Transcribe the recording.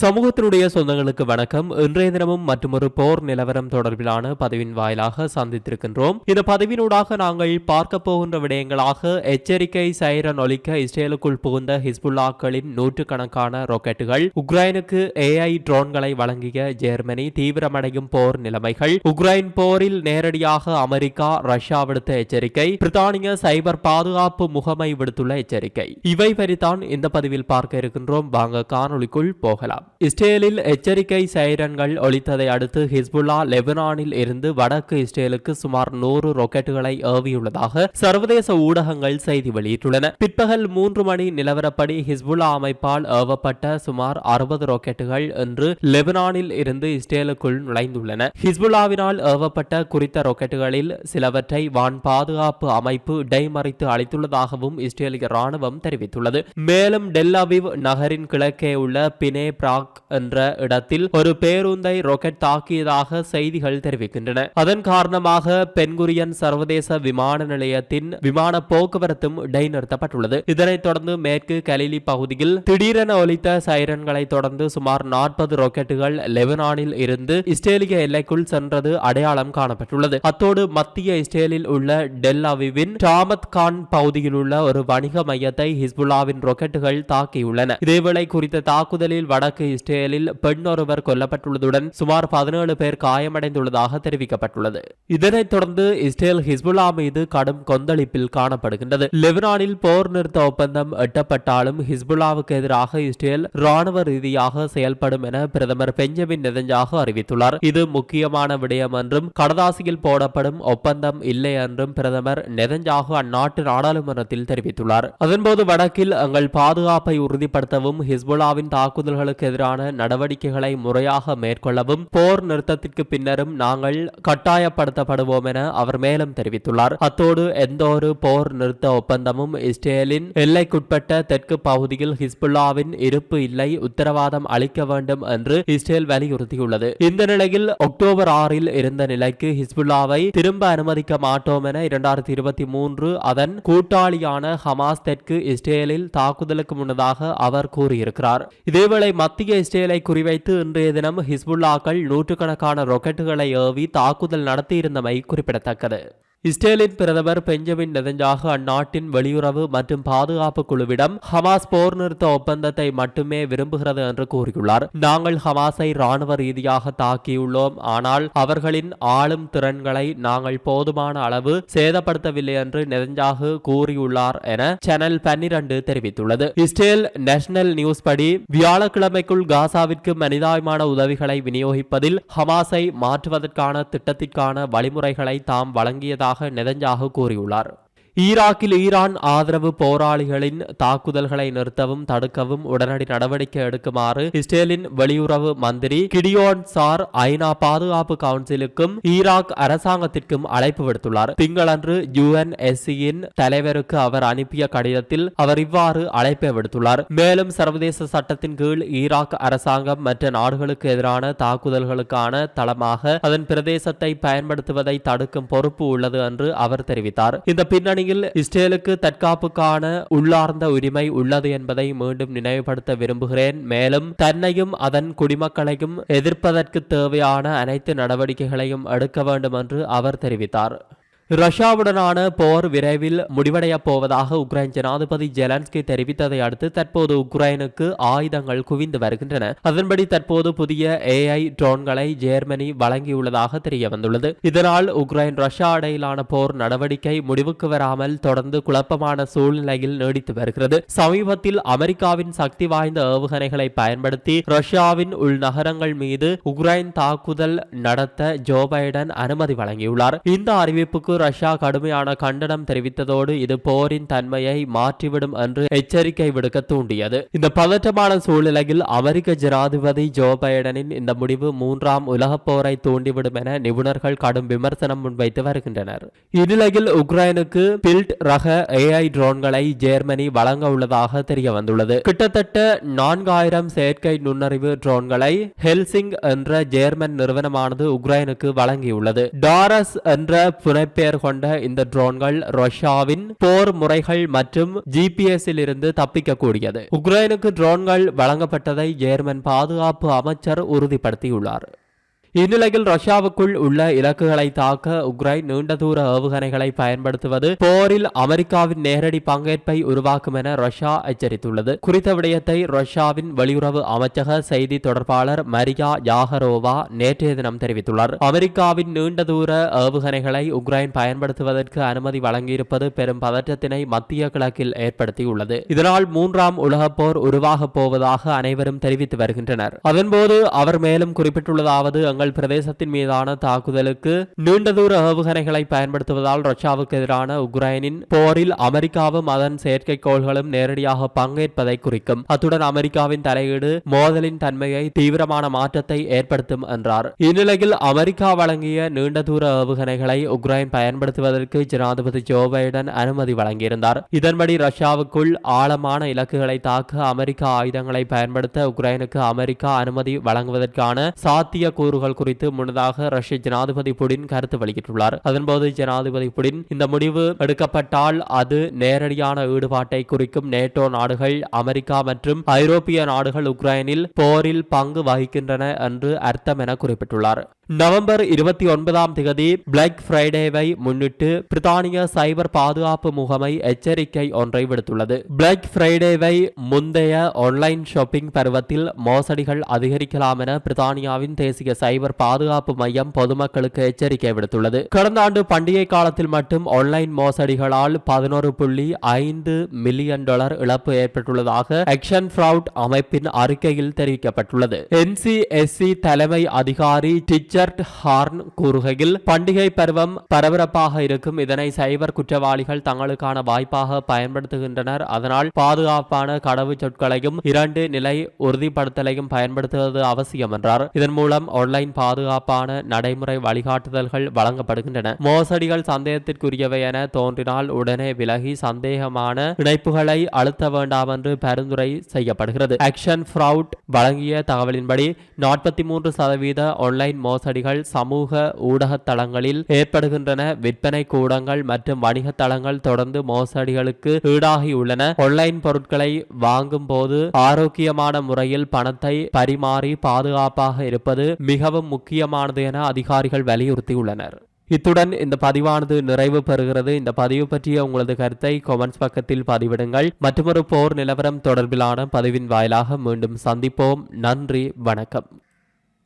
சமூகத்தினுடைய சொந்தங்களுக்கு வணக்கம். இன்றைய தினமும் மற்றொரு போர் நிலவரம் தொடர்பிலான பதிவின் வாயிலாக சந்தித்திருக்கின்றோம். இந்த பதிவினூடாக நாங்கள் பார்க்க போகின்ற விடயங்களாக எச்சரிக்கை சைரன் ஒலிக்க இஸ்ரேலுக்குள் புகுந்த ஹிஸ்புல்லாக்களின் நூற்றுக்கணக்கான ராக்கெட்டுகள் உக்ரைனுக்கு ஏஐ ட்ரோன்களை வழங்கிய ஜெர்மனி தீவிரமடையும் போர் நிலைமைகள் உக்ரைன் போரில் நேரடியாக அமெரிக்கா ரஷ்யா விடுத்த எச்சரிக்கை பிரித்தானிய சைபர் பாதுகாப்பு முகமை விடுத்துள்ள எச்சரிக்கை. இவை பற்றித்தான் இந்த பதிவில் பார்க்க இருக்கின்றோம். வாங்க காணொளிக்குள் போகலாம். இஸ்ரேலில் எச்சரிக்கை சைரன்கள் ஒழித்ததை அடுத்து ஹிஸ்புல்லா லெபனானில் இருந்து வடக்கு இஸ்ரேலுக்கு சுமார் நூறு ராக்கெட்டுகளை ஏவியுள்ளதாக சர்வதேச ஊடகங்கள் செய்தி வெளியிட்டுள்ளன. பிற்பகல் மூன்று மணி நிலவரப்படி ஹிஸ்புல்லா அமைப்பால் ஏவப்பட்ட சுமார் அறுபது ராக்கெட்டுகள் இன்று லெபனானில் இருந்து இஸ்ரேலுக்குள் நுழைந்துள்ளன. ஹிஸ்புல்லாவினால் ஏவப்பட்ட குறித்த ராக்கெட்டுகளில் சிலவற்றை வான் பாதுகாப்பு அமைப்பு இடைமறித்து அளித்துள்ளதாகவும் இஸ்ரேலிய ராணுவம் தெரிவித்துள்ளது. மேலும் டெல்லாவிவ் நகரின் கிழக்கே உள்ள பினே டாக் என்ற இடத்தில் ஒரு பேருந்தை ராக்கெட் தாக்கியதாக செய்திகள் தெரிவிக்கின்றன. அதன் காரணமாக பென்குரியன் சர்வதேச விமான நிலையத்தின் விமான போக்குவரத்தும் இடைநிறுத்தப்பட்டுள்ளது. இதனைத் தொடர்ந்து மேற்கு கலிலி பகுதியில் திடீரென ஒலித்த சைரன்களை தொடர்ந்து சுமார் நாற்பது ராக்கெட்டுகள் லெபனானில் இருந்து இஸ்ரேலிய எல்லைக்குள் சென்றது அடையாளம் காணப்பட்டுள்ளது. அத்தோடு மத்திய இஸ்ரேலில் உள்ள டெல் அவிவின் டாமத் கான் பகுதியில் உள்ள ஒரு வணிக மையத்தை ஹிஸ்புல்லாவின் ராக்கெட்டுகள் தாக்கியுள்ளன. இதேவேளை குறித்த தாக்குதலில் வடக்கு இஸ்ரேலில் பெண் ஒருவர் கொல்லப்பட்டுள்ளதுடன் சுமார் பதினேழு பேர் காயமடைந்துள்ளதாக தெரிவிக்கப்பட்டுள்ளது. இதனைத் தொடர்ந்து இஸ்ரேல் ஹிஸ்புல்லா மீது கடும் கொந்தளிப்பில் காணப்படுகின்றது. லெபனானில் போர் நிறுத்த ஒப்பந்தம் எட்டப்பட்டாலும் ஹிஸ்புல்லாவுக்கு எதிராக இஸ்ரேல் ராணுவ ரீதியாக செயல்படும் என பிரதமர் பெஞ்சமின் நெதஞ்சாக அறிவித்துள்ளார். இது முக்கியமான விடயம் என்றும் கடதாசியில் போடப்படும் ஒப்பந்தம் இல்லை என்றும் பிரதமர் நெதஞ்சாக அந்நாட்டு நாடாளுமன்றத்தில் தெரிவித்துள்ளார். அதன்போது வடக்கில் எங்கள் பாதுகாப்பை உறுதிப்படுத்தவும் ஹிஸ்புல்லாவின் தாக்குதல்களுக்கு எதிரான நடவடிக்கைகளை முறையாக மேற்கொள்ளவும் போர் நிறுத்தத்திற்கு பின்னரும் நாங்கள் கட்டாயப்படுத்தப்படுவோம் என அவர் மேலும் தெரிவித்துள்ளார். அத்தோடு எந்த ஒரு போர் நிறுத்த ஒப்பந்தமும் இஸ்ரேலின் எல்லைக்குட்பட்ட தெற்கு பகுதியில் ஹிஸ்புல்லாவின் இருப்பு இல்லை உத்தரவாதம் அளிக்க வேண்டும் என்று இஸ்ரேல் வலியுறுத்தியுள்ளது. இந்த நிலையில் அக்டோபர் ஆறில் இருந்த நிலைக்கு ஹிஸ்புல்லாவை திரும்ப அனுமதிக்க மாட்டோம் என இரண்டாயிரத்தி இருபத்தி மூன்று அதன் கூட்டாளியான ஹமாஸ் தெற்கு இஸ்ரேலில் தாக்குதலுக்கு முன்னதாக அவர் கூறியிருக்கிறார். இதேவேளை மத்திய இஸ்ரேலை குறிவைத்து இன்றைய தினம் ஹிஸ்புல்லாக்கள் நூற்றுக்கணக்கான ராக்கெட்டுகளை ஏவி தாக்குதல் நடத்தியிருந்தமை குறிப்பிடத்தக்கது இஸ்ரேலின் பிரதமர் பெஞ்சமின் நெதஞ்சாக அந்நாட்டின் வெளியுறவு மற்றும் பாதுகாப்பு குழுவிடம் ஹமாஸ் போர் நிறுத்த ஒப்பந்தத்தை மட்டுமே விரும்புகிறது என்று கூறியுள்ளார். நாங்கள் ஹமாஸை ராணுவ ரீதியாக தாக்கியுள்ளோம். ஆனால் அவர்களின் ஆளும் திறன்களை நாங்கள் போதுமான அளவு சேதப்படுத்தவில்லை என்று நெதஞ்சாகு கூறியுள்ளார் என சேனல் பன்னிரண்டு தெரிவித்துள்ளது. இஸ்ரேல் நேஷனல் நியூஸ் படி வியாழக்கிழமைக்குள் காசாவிற்கு மனிதாயமான உதவிகளை விநியோகிப்பதில் ஹமாஸை மாற்றுவதற்கான திட்டத்திற்கான வழிமுறைகளை தாம் வழங்கியதாக நிறைந்ததாக நெதஞ்சாகு கூறியுள்ளார். ஈராக்கில் ஈரான் ஆதரவு போராளிகளின் தாக்குதல்களை நிறுத்தவும் தடுக்கவும் உடனடி நடவடிக்கை எடுக்குமாறு இஸ்ரேலின் வெளியுறவு மந்திரி கிடியோன் சார் ஐநா பாதுகாப்பு கவுன்சிலுக்கும் ஈராக் அரசாங்கத்திற்கும் அழைப்பு விடுத்துள்ளார். திங்களன்று யுஎன்எஸ்சியின் தலைவருக்கு அவர் அனுப்பிய கடிதத்தில் அவர் இவ்வாறு அழைப்பை விடுத்துள்ளார். மேலும் சர்வதேச சட்டத்தின் கீழ் ஈராக் அரசாங்கம் மற்ற நாடுகளுக்கு எதிரான தாக்குதல்களுக்கான தளமாக அதன் பிரதேசத்தை பயன்படுத்துவதை தடுக்கும் பொறுப்பு உள்ளது என்று அவர் தெரிவித்தார். இந்த பின்னணி பின்னணியில் இஸ்ரேலுக்கு தற்காப்புக்கான உள்ளார்ந்த உரிமை உள்ளது என்பதை மீண்டும் நினைவுபடுத்த விரும்புகிறேன். மேலும் தன்னையும் அதன் குடிமக்களையும் எதிர்ப்பதற்கு தேவையான அனைத்து நடவடிக்கைகளையும் எடுக்க வேண்டும் என்று அவர் தெரிவித்தார். ரஷ்யாவுடனான போர் விரைவில் முடிவடையப் போவதாக உக்ரைன் ஜனாதிபதி ஜெலன்ஸ்கி தெரிவித்ததை அடுத்து தற்போது உக்ரைனுக்கு ஆயுதங்கள் குவிந்து வருகின்றன. அதன்படி தற்போது புதிய ஏஐ ட்ரோன்களை ஜெர்மனி வழங்கியுள்ளதாக தெரிய வந்துள்ளது இதனால் உக்ரைன் ரஷ்யா இடையிலான போர் நடவடிக்கை முடிவுக்கு வராமல் தொடர்ந்து குழப்பமான சூழ்நிலையில் நீடித்து வருகிறது. சமீபத்தில் அமெரிக்காவின் சக்தி வாய்ந்த ஏவுகணைகளை பயன்படுத்தி ரஷ்யாவின் உள்நகரங்கள் மீது உக்ரைன் தாக்குதல் நடத்த ஜோ பைடன் அனுமதி வழங்கியுள்ளார். இந்த அறிவிப்புக்கு ரஷ்யா கடுமையான கண்டனம் தெரிவித்ததோடு இது போரின் தன்மையை மாற்றிவிடும் என்று எச்சரிக்கை விடுக்க தூண்டியது. இந்த பதற்றமான சூழ்நிலையில் அமெரிக்க ஜனாதிபதி ஜோ பைடனின் இந்த முடிவு மூன்றாம் உலகப் போரை தூண்டிவிடும் என நிபுணர்கள் கடும் விமர்சனம் முன்வைத்து வருகின்றனர். இந்நிலையில் உக்ரைனுக்கு பில்ட் ரக ஏஐ ட்ரோன்களை ஜெர்மனி வழங்க உள்ளதாக தெரிய வந்துள்ளது கிட்டத்தட்ட நான்காயிரம் செயற்கை நுண்ணறிவு ட்ரோன்களை ஹெல்சிங் என்ற ஜேர்மன் நிறுவனமானது உக்ரைனுக்கு வழங்கியுள்ளது. டாரஸ் என்ற புனைப்பெயர் பெயர் கொண்ட இந்த ட்ரோன்கள் ரஷ்யாவின் போர் முறைகள் மற்றும் ஜிபிஎஸ்ஸில் இருந்து தப்பிக்கக்கூடியது. உக்ரைனுக்கு ட்ரோன்கள் வழங்கப்பட்டதை ஜேர்மன் பாதுகாப்பு அமைச்சர் உறுதிப்படுத்தியுள்ளார். இந்நிலையில் ரஷ்யாவுக்குள் உள்ள இலக்குகளை தாக்க உக்ரைன் நீண்ட தூர ஏவுகணைகளை பயன்படுத்துவது போரில் அமெரிக்காவின் நேரடி பங்கேற்பை உருவாக்கும் என ரஷ்யா எச்சரித்துள்ளது. குறித்த விடயத்தை ரஷ்யாவின் வெளியுறவு அமைச்சக செய்தி தொடர்பாளர் மரியா யாகரோவா நேற்றைய தினம் தெரிவித்துள்ளார். அமெரிக்காவின் நீண்ட தூர ஏவுகணைகளை உக்ரைன் பயன்படுத்துவதற்கு அனுமதி வழங்கியிருப்பது பெரும் பதற்றத்தினை மத்திய கிழக்கில் ஏற்படுத்தியுள்ளது. இதனால் மூன்றாம் உலகப் போர் உருவாகப் போவதாக அனைவரும் தெரிவித்து வருகின்றனர். அதன்போது அவர் மேலும் குறிப்பிட்டுள்ளதாவது தங்கள் பிரதேசத்தின் மீதான தாக்குதலுக்கு நீண்ட தூர ஏவுகணைகளை பயன்படுத்துவதால் ரஷ்யாவுக்கு எதிரான உக்ரைனின் போரில் அமெரிக்காவும் அதன் செயற்கைக்கோள்களும் நேரடியாக பங்கேற்பதை குறிக்கும். அத்துடன் அமெரிக்காவின் தலையீடு மோதலின் தன்மையை தீவிரமான மாற்றத்தை ஏற்படுத்தும் என்றார். இந்நிலையில் அமெரிக்கா வழங்கிய நீண்ட தூர ஏவுகணைகளை உக்ரைன் பயன்படுத்துவதற்கு ஜனாதிபதி ஜோ பைடன் அனுமதி வழங்கியிருந்தார். இதன்படி ரஷ்யாவுக்குள் ஆழமான இலக்குகளை தாக்க அமெரிக்கா ஆயுதங்களை பயன்படுத்த உக்ரைனுக்கு அமெரிக்கா அனுமதி வழங்குவதற்கான சாத்திய கூறுகள் குறித்து முன்னதாக ரஷ்ய ஜனாதிபதி புடின் கருத்து வெளியிட்டுள்ளார். அதன்போது ஜனாதிபதி புடின் இந்த முடிவு எடுக்கப்பட்டால் அது நேரடியான ஈடுபாட்டை குறிக்கும் நேட்டோ நாடுகள் அமெரிக்கா மற்றும் ஐரோப்பிய நாடுகள் உக்ரைனில் போரில் பங்கு வகிக்கின்றன என்று அர்த்தம் என குறிப்பிட்டுள்ளார். நவம்பர் இருபத்தி ஒன்பதாம் தேதி பிளாக் ஃப்ரைடேவை முன்னிட்டு பிரித்தானிய சைபர் பாதுகாப்பு முகமை எச்சரிக்கை ஒன்றை விடுத்துள்ளது. பிளாக் ஃப்ரைடேவை முந்தைய ஆன்லைன் ஷாப்பிங் பருவத்தில் மோசடிகள் அதிகரிக்கலாம் என பிரித்தானியாவின் தேசிய சைபர் பாதுகாப்பு மையம் பொதுமக்களுக்கு எச்சரிக்கை விடுத்துள்ளது. கடந்த ஆண்டு பண்டிகை காலத்தில் மட்டும் ஆன்லைன் மோசடிகளால் பதினோரு புள்ளி ஐந்து மில்லியன் டாலர் இழப்பு ஏற்பட்டுள்ளதாக ஆக்ஷன் ஃப்ரவுட் அமைப்பின் அறிக்கையில் தெரிவிக்கப்பட்டுள்ளது. என்சிஎஸ்சி தலைமை அதிகாரி ரிச்சர்ட் ஹார்ன் கூறுகையில் பண்டிகை பருவம் பரபரப்பாக இருக்கும். இதனை சைபர் குற்றவாளிகள் தங்களுக்கான வாய்ப்பாக பயன்படுத்துகின்றனர். அதனால் பாதுகாப்பான கடவு சொற்களையும் இரண்டு நிலை உறுதிப்படுத்தலையும் பயன்படுத்துவது அவசியம் என்றார். இதன் மூலம் ஆன்லைன் பாதுகாப்பான நடைமுறை வழிகாட்டுதல்கள் வழங்கப்படுகின்றன. மோசடிகள் சந்தேகத்திற்குரியவை என தோன்றினால் உடனே விலகி சந்தேகமான இணைப்புகளை அழுத்த வேண்டாம் என்று பரிந்துரை செய்யப்படுகிறது. ஆக்ஷன் ஃப்ரவுட் வழங்கிய தகவலின்படி நாற்பத்தி மூன்று சதவீத ஆன்லைன் மோசடி மோசடிகள் சமூக ஊடக தளங்களில் ஏற்படுகின்றன. விற்பனை கூடங்கள் மற்றும் வணிக தளங்கள் தொடர்ந்து மோசடிகளுக்கு ஈடாகியுள்ளன. ஆன்லைன் பொருட்களை வாங்கும் போது ஆரோக்கியமான முறையில் பணத்தை பரிமாறி பாதுகாப்பாக இருப்பது மிகவும் முக்கியமானது என அதிகாரிகள் வலியுறுத்தியுள்ளனர். இத்துடன் இந்த பதிவானது நிறைவு பெறுகிறது. இந்த பதிவு பற்றிய உங்களது கருத்தை கொமெண்ட்ஸ் பக்கத்தில் பதிவிடுங்கள். மற்றொரு போர் நிலவரம் தொடர்பிலான பதிவின் வாயிலாக மீண்டும் சந்திப்போம். நன்றி வணக்கம்.